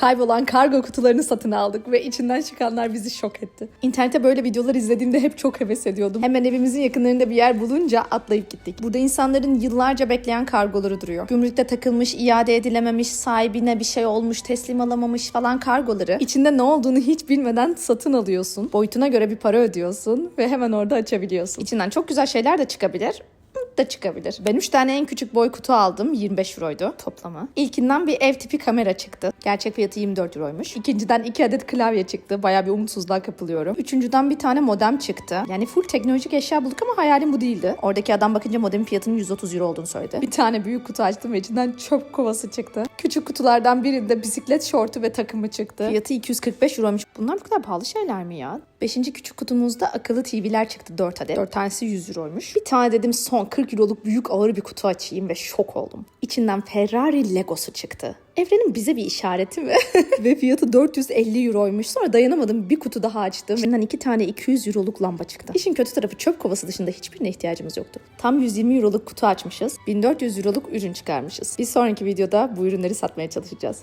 kaybolan kargo kutularını satın aldık ve içinden çıkanlar bizi şok etti. İnternette böyle videolar izlediğimde hep çok heves ediyordum. Hemen evimizin yakınlarında bir yer bulunca atlayıp gittik. Burada insanların yıllarca bekleyen kargoları duruyor. Gümrükte takılmış, iade edilememiş, sahibine bir şey olmuş, teslim alamamış falan kargoları. İçinde ne olduğunu hiç bilmeden satın alıyorsun. Boyutuna göre bir para ödüyorsun ve hemen orada açabiliyorsun. İçinden çok güzel şeyler de çıkabilir da çıkabilir. Ben 3 tane en küçük boy kutu aldım. 25 euroydu toplamı. İlkinden bir ev tipi kamera çıktı. Gerçek fiyatı 24 euroymuş. İkinciden 2 adet klavye çıktı. Baya bir umutsuzluğa kapılıyorum. Üçüncüden bir tane modem çıktı. Yani full teknolojik eşya bulduk ama hayalim bu değildi. Oradaki adam bakınca modemin fiyatının 130 euro olduğunu söyledi. Bir tane büyük kutu açtım ve içinden çöp kovası çıktı. Küçük kutulardan birinde bisiklet şortu ve takımı çıktı. Fiyatı 245 euroymuş. Bunlar bu kadar pahalı şeyler mi ya? Beşinci küçük kutumuzda akıllı TV'ler çıktı 4 adet. 4 tanesi 100 euroymuş. Bir tane dedim son 40 euroluk büyük ağır bir kutu açayım ve şok oldum. İçinden Ferrari Legosu çıktı. Evrenin bize bir işareti mi? ve fiyatı 450 euroymuş. Sonra dayanamadım bir kutu daha açtım. İçinden iki tane 200 euroluk lamba çıktı. İşin kötü tarafı çöp kovası dışında hiçbirine ihtiyacımız yoktu. Tam 120 euroluk kutu açmışız. 1400 euroluk ürün çıkarmışız. Bir sonraki videoda bu ürünleri satmaya çalışacağız.